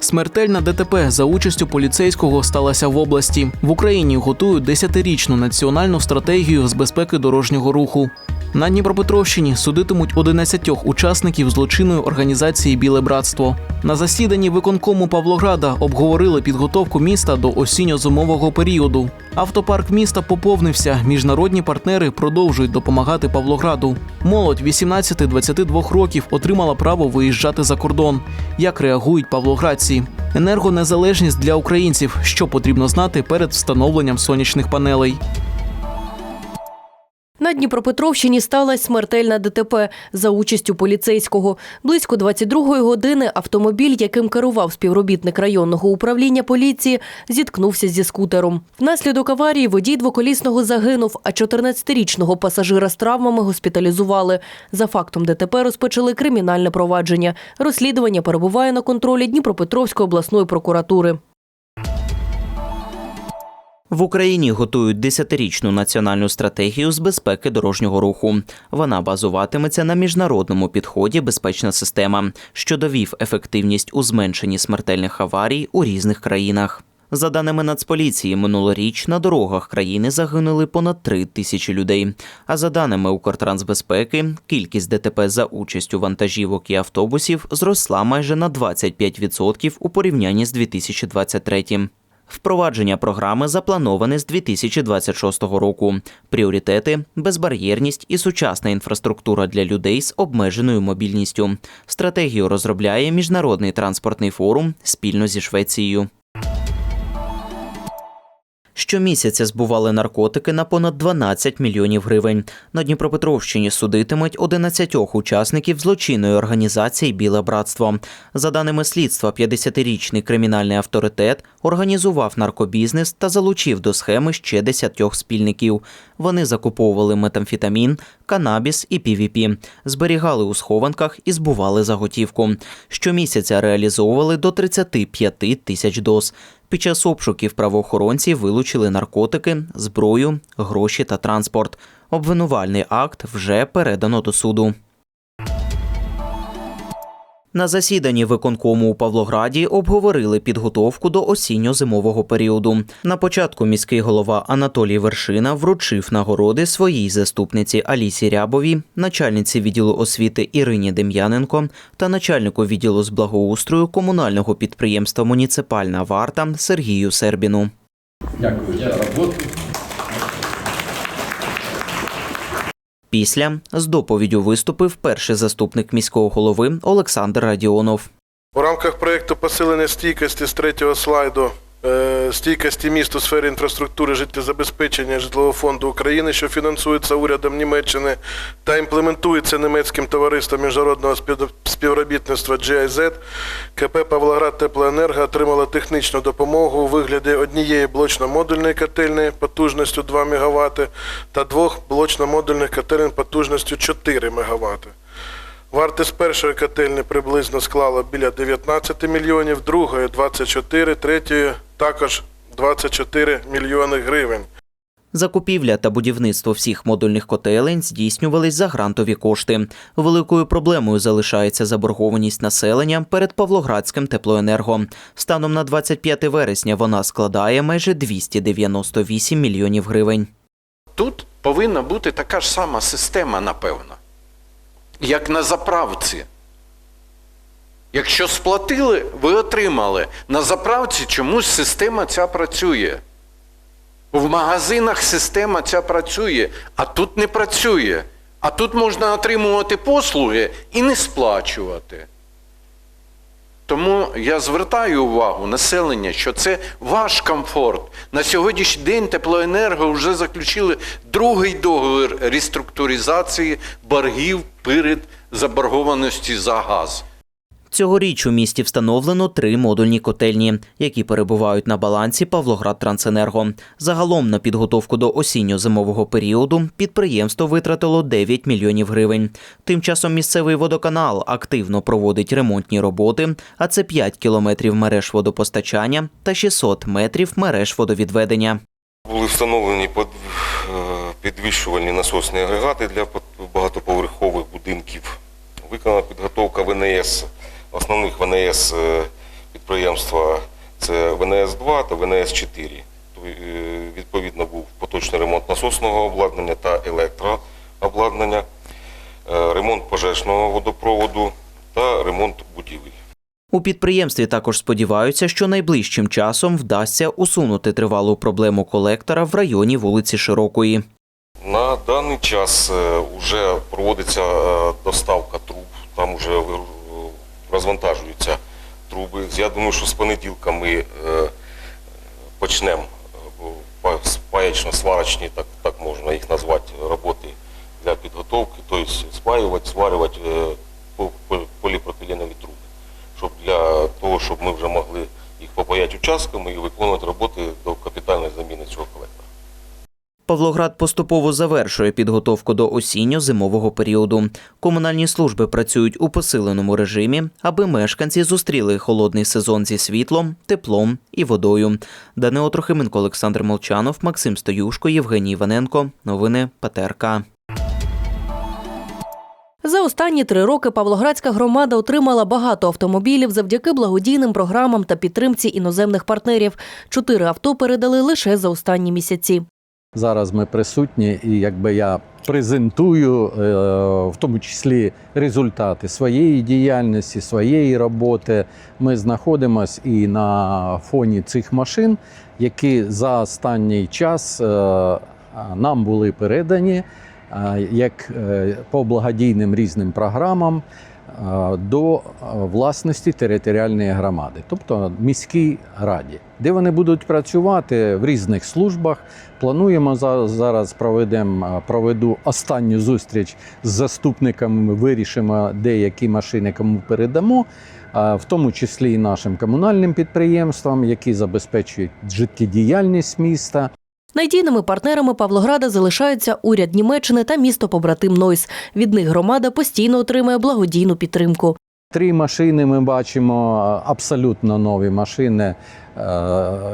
Смертельна ДТП за участю поліцейського сталася в області. В Україні готують десятирічну національну стратегію з безпеки дорожнього руху. На Дніпропетровщині судитимуть 11 учасників злочинної організації Біле братство. На засіданні виконкому Павлограда обговорили підготовку міста до осінньо-зимового періоду. Автопарк міста поповнився. Міжнародні партнери продовжують допомагати Павлограду. Молодь 18-22 років отримала право виїжджати за кордон. Як реагують павлоградці? Енергонезалежність для українців. Що потрібно знати перед встановленням сонячних панелей? На Дніпропетровщині сталася смертельна ДТП за участю поліцейського. Близько 22-ї години автомобіль, яким керував співробітник районного управління поліції, зіткнувся зі скутером. Внаслідок аварії водій двоколісного загинув, а 14-річного пасажира з травмами госпіталізували. За фактом ДТП розпочали кримінальне провадження. Розслідування перебуває на контролі Дніпропетровської обласної прокуратури. В Україні готують десятирічну національну стратегію з безпеки дорожнього руху. Вона базуватиметься на міжнародному підході безпечна система, що довів ефективність у зменшенні смертельних аварій у різних країнах. За даними Нацполіції, минулоріч на дорогах країни загинули понад три тисячі людей. А за даними Укртрансбезпеки, кількість ДТП за участю вантажівок і автобусів зросла майже на 25% у порівнянні з 2023 Впровадження програми заплановане з 2026 року. Пріоритети безбар'єрність і сучасна інфраструктура для людей з обмеженою мобільністю. Стратегію розробляє міжнародний транспортний форум спільно зі Швецією. Щомісяця збували наркотики на понад 12 мільйонів гривень. На Дніпропетровщині судитимуть 11 учасників злочинної організації Біле братство. За даними слідства, 50-річний кримінальний авторитет організував наркобізнес та залучив до схеми ще 10 спільників. Вони закуповували метамфетамін, канабіс і PVP, зберігали у схованках і збували за готівку. Щомісяця реалізовували до 35 тисяч доз. Під час обшуків правоохоронці вилучили наркотики, зброю, гроші та транспорт. Обвинувальний акт вже передано до суду. На засіданні виконкому у Павлограді обговорили підготовку до осінньо-зимового періоду. На початку міський голова Анатолій Вершина вручив нагороди своїй заступниці Алісі Рябовій, начальниці відділу освіти Ірині Дем'яненко та начальнику відділу з благоустрою комунального підприємства Муніципальна варта Сергію Сербіну. Дякую за роботу. Після з доповіддю виступив перший заступник міського голови Олександр Радіонов. У рамках проєкту посилення стійкості з третього слайду стійкості міст у сфері інфраструктури життєзабезпечення житлового фонду України, що фінансується урядом Німеччини та імплементується німецьким товариством міжнародного співробітництва GIZ, КП Павлоград Теплоенерго отримало технічну допомогу у вигляді однієї блочно-модульної котельні потужністю 2 МВт та двох блочно-модульних котелень потужністю 4 МВт. Вартість першої котельні приблизно склала біля 19 мільйонів, другої 24, третьої також 24 мільйони гривень. Закупівля та будівництво всіх модульних котелень здійснювались за грантові кошти. Великою проблемою залишається заборгованість населення перед Павлоградським теплоенерго. Станом на 25 вересня вона складає майже 298 мільйонів гривень. Тут повинна бути така ж сама система, напевно, як на заправці. Якщо сплатили, ви отримали. На заправці чомусь система ця працює. В магазинах система ця працює, а тут не працює. А тут можна отримувати послуги і не сплачувати. Я звертаю увагу населення, що це ваш комфорт. На сьогоднішній день теплоенерго вже заключили другий договір реструктуризації боргів перед заборгованості за газ. Цьогоріч у місті встановлено три модульні котельні, які перебувають на балансі Павлоград-Трансенерго. Загалом на підготовку до осінньо-зимового періоду підприємство витратило 9 мільйонів гривень. Тим часом місцевий водоканал активно проводить ремонтні роботи, а це 5 кілометрів мереж водопостачання та 600 метрів мереж водовідведення. Були встановлені е, підвищувальні насосні агрегати для багатоповерхових будинків. Виконана підготовка ВНС, основних ВНС е, підприємства це ВНС-2 та ВНС-4. Тобто, е, Відповідно, був поточний ремонт насосного обладнання та електрообладнання, е, ремонт пожежного водопроводу та ремонт будівель. У підприємстві також сподіваються, що найближчим часом вдасться усунути тривалу проблему колектора в районі вулиці Широкої. На даний час вже проводиться доставка труб, там вже розвантажуються труби. Я думаю, що з понеділка ми е, почнемо спаячно-сварочні, так, можна їх назвати, роботи для підготовки, тобто спаювати, сварювати е, по- по- поліпропіленові труби, щоб для того, щоб ми вже могли їх попаяти участками і виконувати роботи до капітальної заміни цього колектора. Павлоград поступово завершує підготовку до осінньо-зимового періоду. Комунальні служби працюють у посиленому режимі, аби мешканці зустріли холодний сезон зі світлом, теплом і водою. Данило Трохименко, Олександр Молчанов, Максим Стоюшко, Євгеній Іваненко. Новини ПТРК. За останні три роки Павлоградська громада отримала багато автомобілів завдяки благодійним програмам та підтримці іноземних партнерів. Чотири авто передали лише за останні місяці. Зараз ми присутні, і якби я презентую, е, в тому числі результати своєї діяльності, своєї роботи. Ми знаходимося і на фоні цих машин, які за останній час е, нам були передані е, як по благодійним різним програмам до е, власності територіальної громади, тобто міській раді, де вони будуть працювати в різних службах. Плануємо зараз проведемо е, проведу останню зустріч з заступниками. Ми вирішимо, деякі машини кому передамо, е, в тому числі і нашим комунальним підприємствам, які забезпечують життєдіяльність міста. Надійними партнерами Павлограда залишаються уряд Німеччини та місто побратим Нойс. Від них громада постійно отримує благодійну підтримку. Три машини ми бачимо абсолютно нові машини. е,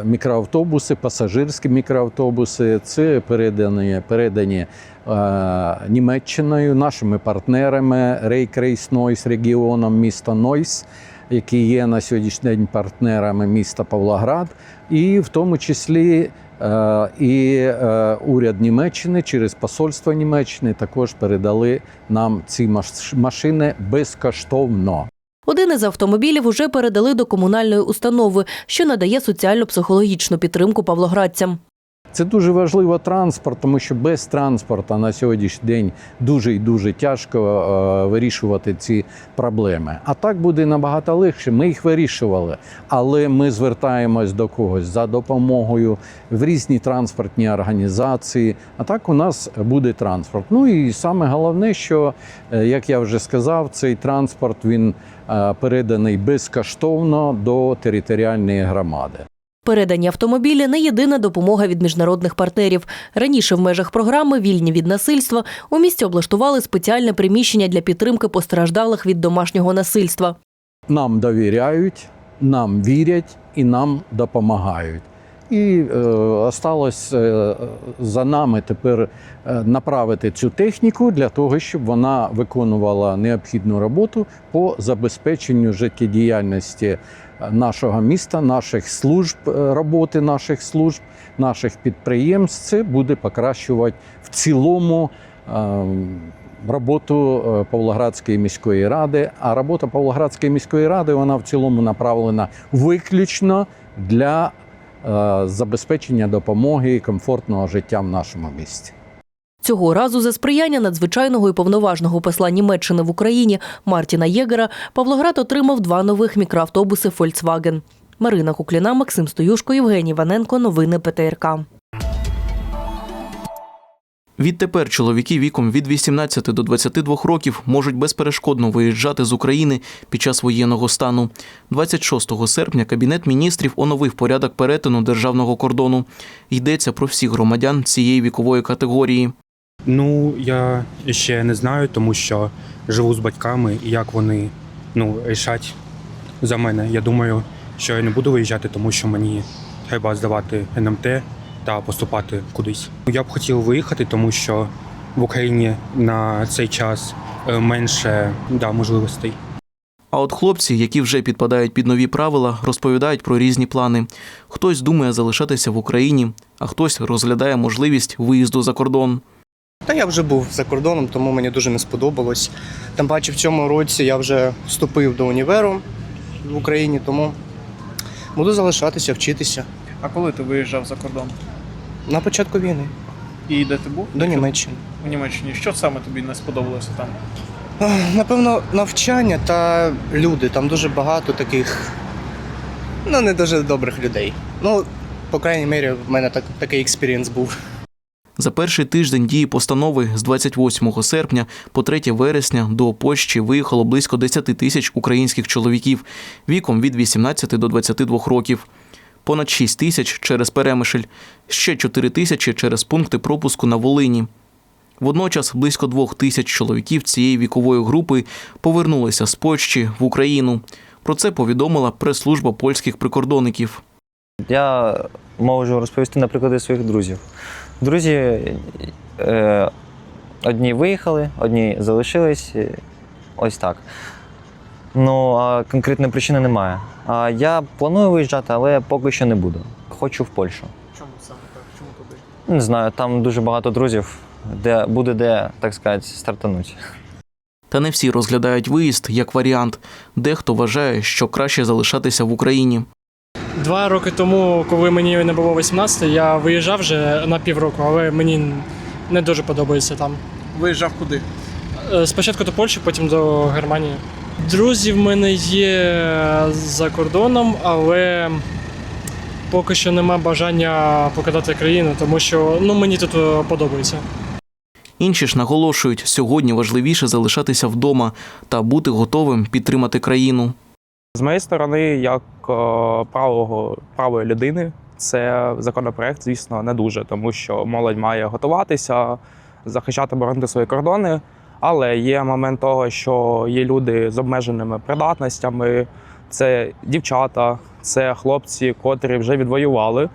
Мікроавтобуси, пасажирські мікроавтобуси. Це передані, передані е, Німеччиною, нашими партнерами Рейк Рейс Нойс регіоном міста Нойс, які є на сьогоднішній день партнерами міста Павлоград, і в тому числі і е, уряд Німеччини через посольство Німеччини також передали нам ці маш- машини безкоштовно. Один із автомобілів уже передали до комунальної установи, що надає соціально-психологічну підтримку павлоградцям. Це дуже важливо транспорт, тому що без транспорту на сьогоднішній день дуже і дуже тяжко е, вирішувати ці проблеми. А так буде набагато легше. Ми їх вирішували, але ми звертаємось до когось за допомогою в різні транспортні організації. А так у нас буде транспорт. Ну і саме головне, що е, як я вже сказав, цей транспорт він е, переданий безкоштовно до територіальної громади. Передані автомобілі не єдина допомога від міжнародних партнерів. Раніше в межах програми Вільні від насильства у місті облаштували спеціальне приміщення для підтримки постраждалих від домашнього насильства. Нам довіряють, нам вірять і нам допомагають. І е, осталось е, за нами тепер е, направити цю техніку для того, щоб вона виконувала необхідну роботу по забезпеченню життєдіяльності нашого міста, наших служб, е, роботи наших служб, наших підприємств. Це буде покращувати в цілому. е, роботу е, Павлоградської міської ради. А робота Павлоградської міської ради вона в цілому направлена виключно для забезпечення допомоги і комфортного життя в нашому місті. Цього разу за сприяння надзвичайного і повноважного посла Німеччини в Україні Мартіна Єгера Павлоград отримав два нових мікроавтобуси Volkswagen. Марина Кукліна, Максим Стоюшко, Євгеній Ваненко. Новини ПТРК. Відтепер чоловіки віком від 18 до 22 років можуть безперешкодно виїжджати з України під час воєнного стану. 26 серпня Кабінет міністрів оновив порядок перетину державного кордону. Йдеться про всіх громадян цієї вікової категорії. Ну, я ще не знаю, тому що живу з батьками, і як вони ну, рішать за мене. Я думаю, що я не буду виїжджати, тому що мені треба здавати НМТ та поступати кудись. Я б хотів виїхати, тому що в Україні на цей час е, менше да, можливостей. А от хлопці, які вже підпадають під нові правила, розповідають про різні плани. Хтось думає залишатися в Україні, а хтось розглядає можливість виїзду за кордон. Та я вже був за кордоном, тому мені дуже не сподобалось. Тим паче в цьому році я вже вступив до універу в Україні, тому буду залишатися, вчитися. А коли ти виїжджав за кордон? На початку війни І де ти був? до Німеччини. У Німеччині. Що саме тобі не сподобалося там? Напевно, навчання та люди. Там дуже багато таких, ну, не дуже добрих людей. Ну, по крайній мірі, в мене так, такий експірієнс був. За перший тиждень дії постанови з 28 серпня по 3 вересня до Польщі виїхало близько 10 тисяч українських чоловіків віком від 18 до 22 років. Понад 6 тисяч через Перемишль, ще 4 тисячі через пункти пропуску на Волині. Водночас близько двох тисяч чоловіків цієї вікової групи повернулися з Польщі в Україну. Про це повідомила прес-служба польських прикордонників. Я можу розповісти на прикладі своїх друзів. Друзі е, одні виїхали, одні залишились. е, Ось так. Ну, а конкретної причини немає. А я планую виїжджати, але поки що не буду. Хочу в Польщу. Чому саме так? Чому туди? Не знаю, там дуже багато друзів, де буде де, так сказати, стартануть. Та не всі розглядають виїзд як варіант. Дехто вважає, що краще залишатися в Україні. Два роки тому, коли мені не було 18, я виїжджав вже на півроку, але мені не дуже подобається там. Виїжджав куди? Е, Спочатку до Польщі, потім до Германії. Друзі в мене є за кордоном, але поки що нема бажання покидати країну, тому що ну, мені тут е, подобається. Інші ж наголошують, сьогодні важливіше залишатися вдома та бути готовим підтримати країну. З моєї сторони, як е, правого правої людини, це законопроект, звісно, не дуже, тому що молодь має готуватися, захищати боронити свої кордони. Але є момент того, що є люди з обмеженими придатностями, це дівчата, це хлопці, котрі вже відвоювали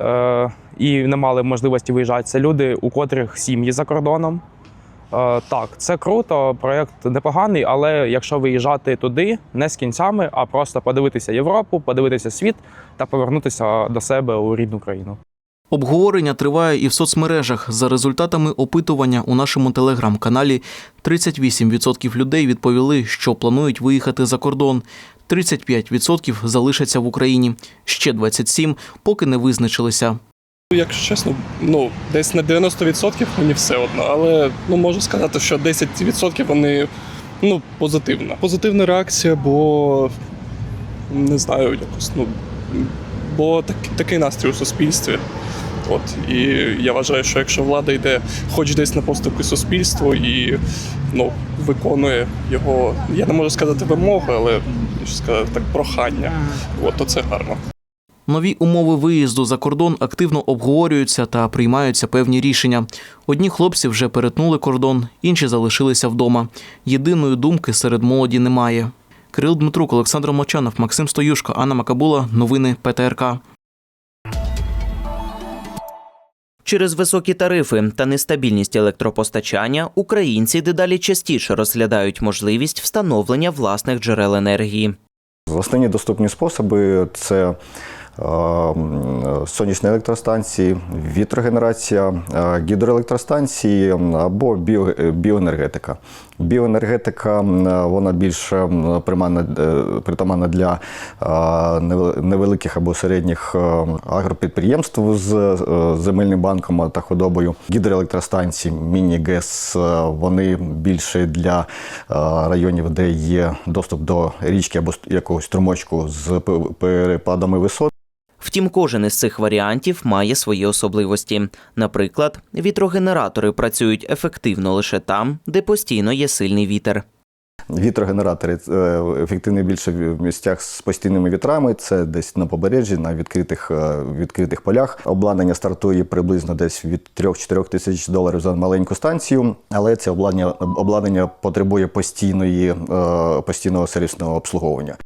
е, і не мали можливості виїжджати. Це люди, у котрих сім'ї за кордоном. Е, Так, це круто, проєкт непоганий, але якщо виїжджати туди не з кінцями, а просто подивитися Європу, подивитися світ та повернутися до себе у рідну країну. Обговорення триває і в соцмережах. За результатами опитування у нашому телеграм-каналі 38% людей відповіли, що планують виїхати за кордон. 35% залишаться в Україні. Ще 27% поки не визначилися. Якщо чесно, ну десь на 90% мені все одно, але ну можу сказати, що 10% вони ну позитивна. Позитивна реакція, бо не знаю, якось ну бо так, такий настрій у суспільстві. От і я вважаю, що якщо влада йде хоч десь на поступки суспільству і ну виконує його, я не можу сказати вимоги, але що сказати так прохання, от то це гарно. Нові умови виїзду за кордон активно обговорюються та приймаються певні рішення. Одні хлопці вже перетнули кордон, інші залишилися вдома. Єдиної думки серед молоді немає. Кирил Дмитрук, Олександр Мочанов, Максим Стоюшко, Анна Макабула. Новини ПТРК. Через високі тарифи та нестабільність електропостачання українці дедалі частіше розглядають можливість встановлення власних джерел енергії. Основні доступні способи це сонячні електростанції, вітрогенерація, е, гідроелектростанції або біо, е, біоенергетика. Біоенергетика вона більш е, притаманна для невеликих або середніх агропідприємств з земельним банком та худобою. Гідроелектростанції, міні-ГЕС, вони більше для районів, де є доступ до річки або якогось струмочку з перепадами висот. Втім, кожен із цих варіантів має свої особливості. Наприклад, вітрогенератори працюють ефективно лише там, де постійно є сильний вітер. Вітрогенератори е, ефективні більше в місцях з постійними вітрами. Це десь на побережжі, на відкритих, е, відкритих полях. Обладнання стартує приблизно десь від 3-4 тисяч доларів за маленьку станцію, але це обладнання, обладнання потребує постійної, е, постійного сервісного обслуговування.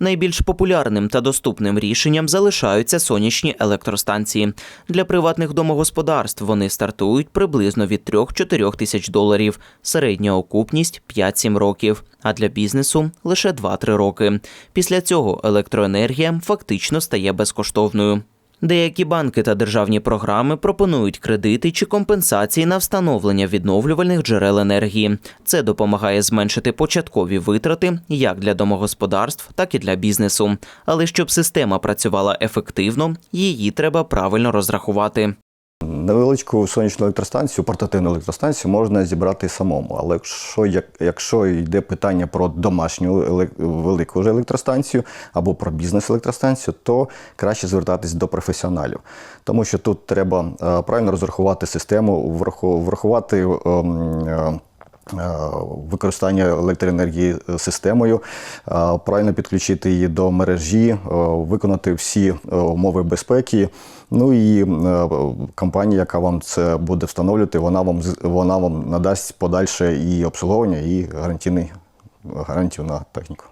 Найбільш популярним та доступним рішенням залишаються сонячні електростанції. Для приватних домогосподарств вони стартують приблизно від 3-4 тисяч доларів, середня окупність 5-7 років, а для бізнесу лише 2-3 роки. Після цього електроенергія фактично стає безкоштовною. Деякі банки та державні програми пропонують кредити чи компенсації на встановлення відновлювальних джерел енергії. Це допомагає зменшити початкові витрати як для домогосподарств, так і для бізнесу. Але щоб система працювала ефективно, її треба правильно розрахувати. Невеличку сонячну електростанцію, портативну електростанцію можна зібрати самому. Але якщо, як, якщо йде питання про домашню елек... велику вже електростанцію або про бізнес-електростанцію, то краще звертатись до професіоналів. Тому що тут треба е, правильно розрахувати систему, враху- врахувати. Е, Використання електроенергії е, системою, е, правильно підключити її до мережі, виконати всі умови безпеки. Ну і компанія, яка вам це буде встановлювати, вона вам вона вам надасть подальше і обслуговування, і гарантійний гарантію на техніку.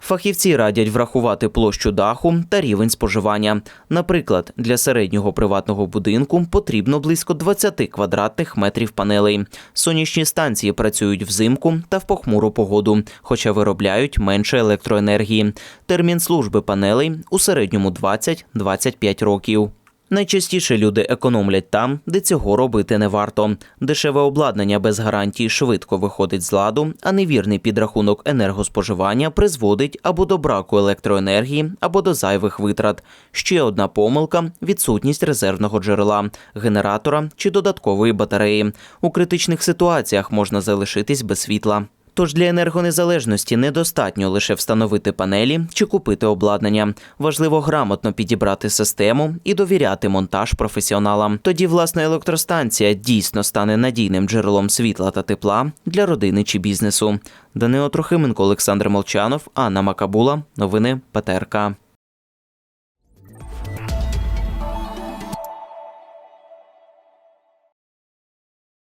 Фахівці радять врахувати площу даху та рівень споживання. Наприклад, для середнього приватного будинку потрібно близько 20 квадратних метрів панелей. Сонячні станції працюють взимку та в похмуру погоду, хоча виробляють менше електроенергії. Термін служби панелей у середньому 20-25 років. Найчастіше люди економлять там, де цього робити не варто. Дешеве обладнання без гарантії швидко виходить з ладу, а невірний підрахунок енергоспоживання призводить або до браку електроенергії, або до зайвих витрат. Ще одна помилка відсутність резервного джерела, генератора чи додаткової батареї. У критичних ситуаціях можна залишитись без світла. Тож для енергонезалежності недостатньо лише встановити панелі чи купити обладнання. Важливо грамотно підібрати систему і довіряти монтаж професіоналам. Тоді власна електростанція дійсно стане надійним джерелом світла та тепла для родини чи бізнесу. Данило Трохименко, Олександр Молчанов, Анна Макабула. Новини ПТРК.